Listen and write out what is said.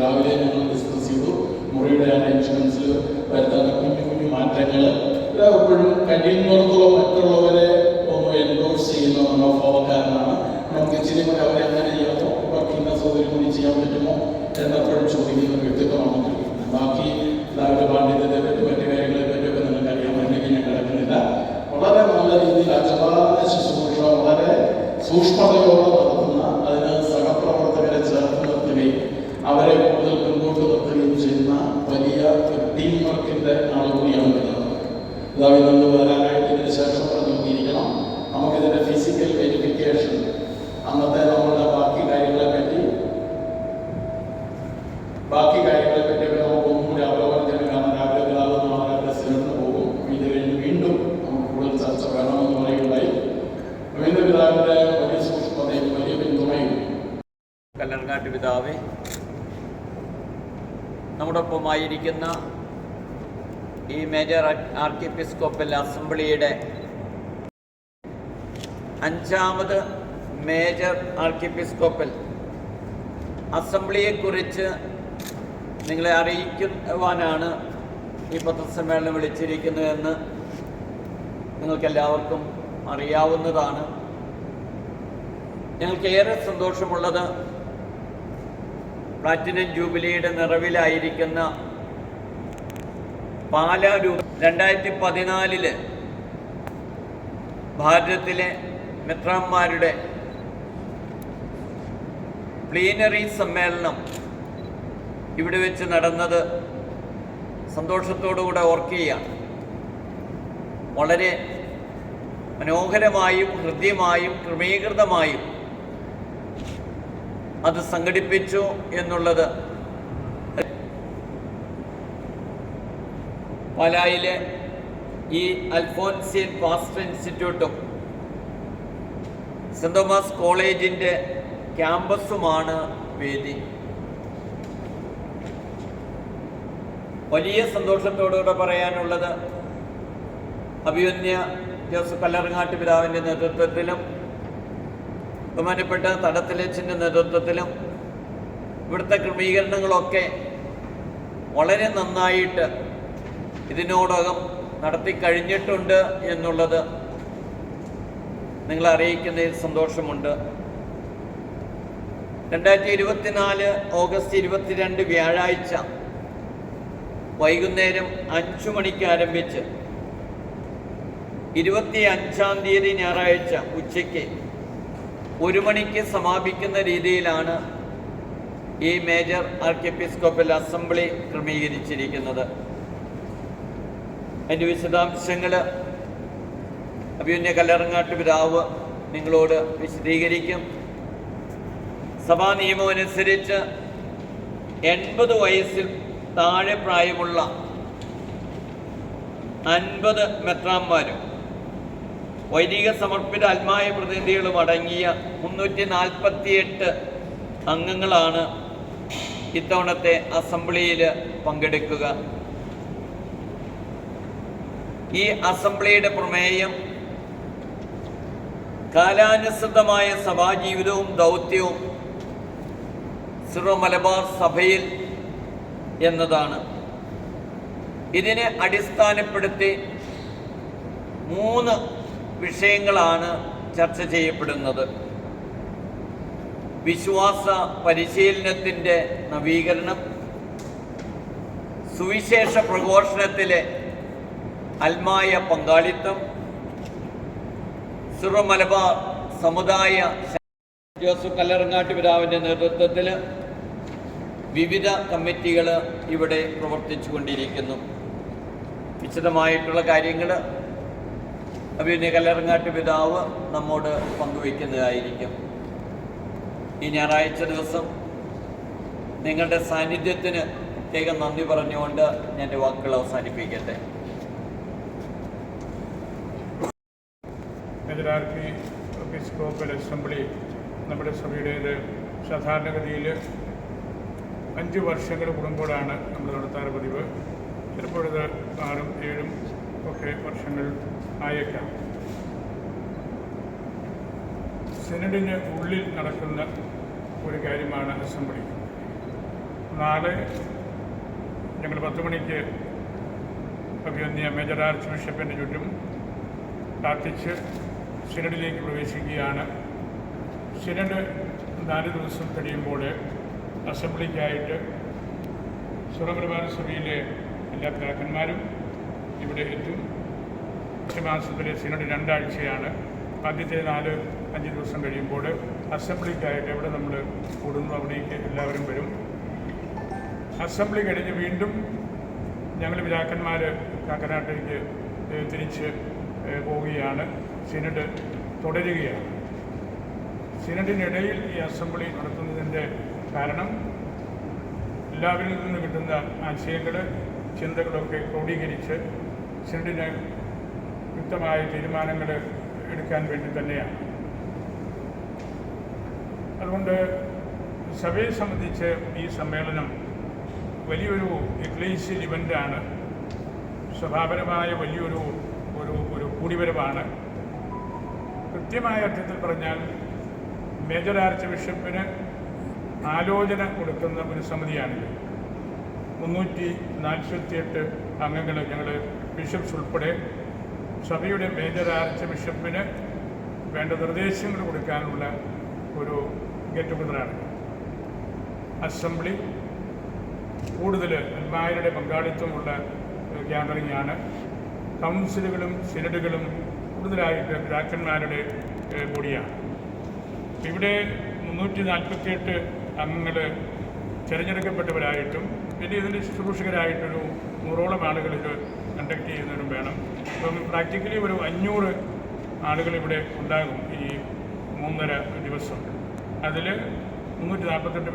രാവിലെ ഞങ്ങൾ ഡിസ്കസ് ചെയ്തു. മുറിയുടെ അറേഞ്ച്മെന്റ്സിൽ വരുത്തേണ്ട കുഞ്ഞു കുഞ്ഞു മാറ്റങ്ങൾ എപ്പോഴും കഴിയുന്നിടത്തോളം മറ്റുള്ളവരെ ഒന്ന് എൻഡോഴ്സ് ചെയ്യുന്ന മനോഭാവക്കാരനാണ് നമുക്ക് ഇച്ചിരി കൂടെ അവരെ അങ്ങനെ ചെയ്യാമോ? വർക്കിംഗ് സൗകര്യം കൂടി ചെയ്യാൻ പറ്റുമോ? എന്നെപ്പോഴും ചോദിക്കുന്ന വ്യക്തിത്വമാണ് ബാക്കി രാവിലെ പാണ്ഡിത്യത്തെ പറ്റി മറ്റു കാര്യങ്ങളെ പറ്റിയൊക്കെ നിങ്ങൾക്ക് അറിയാമെന്നെങ്കിൽ ഞാൻ കിടക്കുന്നില്ല. വളരെ നല്ല രീതിയിൽ അജപാല ശുശ്രൂഷ വളരെ സൂക്ഷ്മതയോടെ നടത്തുന്ന അതിന് സഹപ്രവർത്തകരെ ചേർത്ത് അവരെ കൂടുതൽ മുൻപോട്ട് നിർത്തുകയും ചെയ്യുന്ന വലിയ ടീം വർക്കിന്റെ ആൾ കൂടിയാണ് വരുന്നത് ഇതാവിൽ നിന്ന് വരാനായിട്ട് ഇതിന് ശേഷം ഇവിടെ നോക്കിയിരിക്കണം. നമുക്കിതിന്റെ ഫിസിക്കൽ വെരിഫിക്കേഷൻ അന്നത്തെ നമ്മളുടെ ബാക്കി കാര്യങ്ങളെ പറ്റി ബാക്കി കാര്യങ്ങളെ പറ്റിയൊക്കെ നമുക്ക് ഒന്നുകൂടി അവലോകനത്തിന് കാരണം രാവിലെ പിതാവ് നാളെ പോകും. ഇത് കഴിഞ്ഞ് വീണ്ടും നമുക്ക് കൂടുതൽ ചർച്ച വേണമെന്ന് പറയുകയുണ്ടായി. വലിയ സൂക്ഷ്മതയും വലിയ പിന്തുണയും. കല്ലർകാട്ട് പിതാവേ നമ്മുടെ ഒപ്പമായിരിക്കുന്ന ഈ മേജർ ആർക്കിപ്പിസ്കോപ്പൽ അസംബ്ലിയുടെ അഞ്ചാമത് മേജർ ആർക്കിപ്പിസ്കോപ്പൽ അസംബ്ലിയെക്കുറിച്ച് നിങ്ങളെ അറിയിക്കുവാനാണ് ഈ പത്രസമ്മേളനം വിളിച്ചിരിക്കുന്നതെന്ന് നിങ്ങൾക്കെല്ലാവർക്കും അറിയാവുന്നതാണ്. ഞങ്ങൾക്ക് ഏറെ സന്തോഷമുള്ളത് പ്ലാറ്റിനം ജൂബിലിയുടെ നിറവിലായിരിക്കുന്ന പാലാ രൂപ രണ്ടായിരത്തി പതിനാലിൽ ഭാരതത്തിലെ മെത്രാന്മാരുടെ പ്ലീനറി സമ്മേളനം ഇവിടെ വെച്ച് നടന്നത് സന്തോഷത്തോടുകൂടെ ഓർക്കുകയാണ്. വളരെ മനോഹരമായും ഹൃദ്യമായും ക്രമീകൃതമായും അത് സംഘടിപ്പിച്ചു എന്നുള്ളത് പാലായിലെ ഈ അൽഫോൻസിയൻ പാസ്റ്റർ ഇൻസ്റ്റിറ്റ്യൂട്ടും സെന്റ് തോമസ് കോളേജിന്റെ ക്യാമ്പസുമാണ് വേദി. വലിയ സന്തോഷത്തോടുകൂടെ പറയാനുള്ളത് അഭിമന്യ ജോസഫ് കല്ലറങ്ങാട്ട് പിതാവിന്റെ നേതൃത്വത്തിലും ബഹുമാനപ്പെട്ട തടത്തിലച്ചിന്റെ നേതൃത്വത്തിലും ഇവിടുത്തെ ക്രമീകരണങ്ങളൊക്കെ വളരെ നന്നായിട്ട് ഇതിനോടകം നടത്തി കഴിഞ്ഞിട്ടുണ്ട് എന്നുള്ളത് നിങ്ങളെ അറിയിക്കുന്നതിൽ സന്തോഷമുണ്ട്. രണ്ടായിരത്തി ഇരുപത്തിനാല് ഓഗസ്റ്റ് ഇരുപത്തിരണ്ട് വ്യാഴാഴ്ച വൈകുന്നേരം അഞ്ചു മണിക്ക് ആരംഭിച്ച് ഇരുപത്തി അഞ്ചാം തീയതി ഞായറാഴ്ച ഉച്ചയ്ക്ക് ഒരു മണിക്ക് സമാപിക്കുന്ന രീതിയിലാണ് ഈ മേജർ ആർക്കിയെപ്പിസ്കോപ്പൽ അസംബ്ലി ക്രമീകരിച്ചിരിക്കുന്നത്. അതിന്റെ വിശദാംശങ്ങൾ അഭിയുന്യ കല്ലറങ്ങാട്ട് പിതാവ് നിങ്ങളോട് വിശദീകരിക്കും. സഭാ നിയമം അനുസരിച്ച് എൺപത് വയസ്സിൽ താഴെ പ്രായമുള്ള അൻപത് മെത്രാന്മാരും വൈദിക സമർപ്പിത ആത്മായ പ്രതിനിധികളും അടങ്ങിയ മുന്നൂറ്റി നാൽപ്പത്തിയെട്ട് അംഗങ്ങളാണ് ഇത്തവണത്തെ അസംബ്ലിയിൽ പങ്കെടുക്കുക. ഈ അസംബ്ലിയുടെ പ്രമേയം കാലാനുസൃതമായ സഭാജീവിതവും ദൗത്യവും സിറോ മലബാർ സഭയിൽ എന്നതാണ്. ഇതിനെ അടിസ്ഥാനപ്പെടുത്തി മൂന്ന് വിഷയങ്ങളാണ് ചർച്ച ചെയ്യപ്പെടുന്നത്. വിശ്വാസ പരിശീലനത്തിന്റെ നവീകരണം സുവിശേഷ പ്രഘോഷണത്തിലെ അൽമായ പങ്കാളിത്തം സിറോ മലബാർ സമുദായ ജോസഫ് കല്ലറങ്ങാട്ട് പിതാവിന്റെ നേതൃത്വത്തിൽ വിവിധ കമ്മിറ്റികൾ ഇവിടെ പ്രവർത്തിച്ചു കൊണ്ടിരിക്കുന്നു വിശദമായിട്ടുള്ള കാര്യങ്ങൾ അഭിനയ കല്ലറങ്ങാട്ട് പിതാവ് നമ്മോട് പങ്കുവയ്ക്കുന്നതായിരിക്കും. ഈ ഞായറാഴ്ച ദിവസം നിങ്ങളുടെ സാന്നിധ്യത്തിന് പ്രത്യേകം നന്ദി പറഞ്ഞുകൊണ്ട് ഞാൻ എന്റെ വാക്കുകൾ അവസാനിപ്പിക്കട്ടെ. അസംബ്ലി നമ്മുടെ സഭയുടേത് സാധാരണഗതിയിൽ അഞ്ച് വർഷങ്ങൾ കൂടുമ്പോഴാണ് നമ്മൾ നടത്താറ് പതിവ്. ചിലപ്പോഴത് ആറും ഏഴും ഒക്കെ വർഷങ്ങൾ ആയേക്കാം സെനഡിന് ഉള്ളിൽ നടക്കുന്ന ഒരു കാര്യമാണ് അസംബ്ലി. നാളെ ഞങ്ങൾ പത്ത് മണിക്ക് അഭിനന്ദിയ മേജർ ആർച്ച് ബിഷപ്പിന്റെ ചുറ്റും പ്രാർത്ഥിച്ച് സിനഡിലേക്ക് പ്രവേശിക്കുകയാണ്. സിനഡ് നാല് ദിവസം കഴിയുമ്പോൾ അസംബ്ലിക്കായിട്ട് സുറപ്രഭാത സഭയിലെ എല്ലാ പിതാക്കന്മാരും ഇവിടെ എത്തും. മാസത്തിലെ സിനഡ് രണ്ടാഴ്ചയാണ്. ആദ്യത്തെ നാല് അഞ്ച് ദിവസം കഴിയുമ്പോൾ അസംബ്ലിക്കായിട്ട് എവിടെ നമ്മൾ കൂടുന്നു അവിടേക്ക് എല്ലാവരും വരും. അസംബ്ലി കഴിഞ്ഞ് വീണ്ടും ഞങ്ങൾ പിതാക്കന്മാർ കാക്കനാട്ടിലേക്ക് തിരിച്ച് പോവുകയാണ്. സിനഡ് തുടരുകയാണ്. സിനഡിനിടയിൽ ഈ അസംബ്ലി നടത്തുന്നതിന്റെ കാരണം എല്ലാവരിൽ നിന്ന് കിട്ടുന്ന ആശയങ്ങൾ ചിന്തകളൊക്കെ ക്രോഡീകരിച്ച് സിനഡിന് യുക്തമായ തീരുമാനങ്ങൾ എടുക്കാൻ വേണ്ടി തന്നെയാണ്. അതുകൊണ്ട് സഭയെ സംബന്ധിച്ച് ഈ സമ്മേളനം വലിയൊരു എക്ലേഷ്യൽ ഇവന്റാണ് സ്വഭാവപരമായ വലിയൊരു ഒരു ഒരു കൂടിവരവാണ്. കൃത്യമായ അർത്ഥത്തിൽ പറഞ്ഞാൽ മേജർ ആർച്ച് ബിഷപ്പിന് ആലോചന കൊടുക്കുന്ന ഒരു സമിതിയാണിത്. മുന്നൂറ്റി നാൽപ്പത്തിയെട്ട് അംഗങ്ങൾ ഞങ്ങൾ ബിഷപ്സ് ഉൾപ്പെടെ സഭയുടെ മേജർ ആർച്ച് ബിഷപ്പിന് വേണ്ട നിർദ്ദേശങ്ങൾ കൊടുക്കാനുള്ള ഒരു ഗെറ്റ് ടുഗദറാണ് അസംബ്ലി കൂടുതൽ അന്മാരുടെ പങ്കാളിത്തമുള്ള ഗ്യാതറിംഗ് ആണ്. കൗൺസിലുകളും സിനഡുകളും കൂടുതലായിട്ട് പിതാക്കന്മാരുടെ കൂടിയാണ് ഇവിടെ മുന്നൂറ്റി നാൽപ്പത്തിയെട്ട് അംഗങ്ങൾ തിരഞ്ഞെടുക്കപ്പെട്ടവരായിട്ടും പിന്നെ ഇതിന്റെ ശുശ്രൂഷകരായിട്ടൊരു നൂറോളം ആളുകൾക്ക് കണ്ടക്ട് ചെയ്യുന്നതിനും വേണം. അപ്പം പ്രാക്ടിക്കലി ഒരു അഞ്ഞൂറ് ആളുകൾ ഇവിടെ ഉണ്ടാകും ഈ മൂന്നര ദിവസം. അതിൽ മുന്നൂറ്റി നാൽപ്പത്തെട്ട്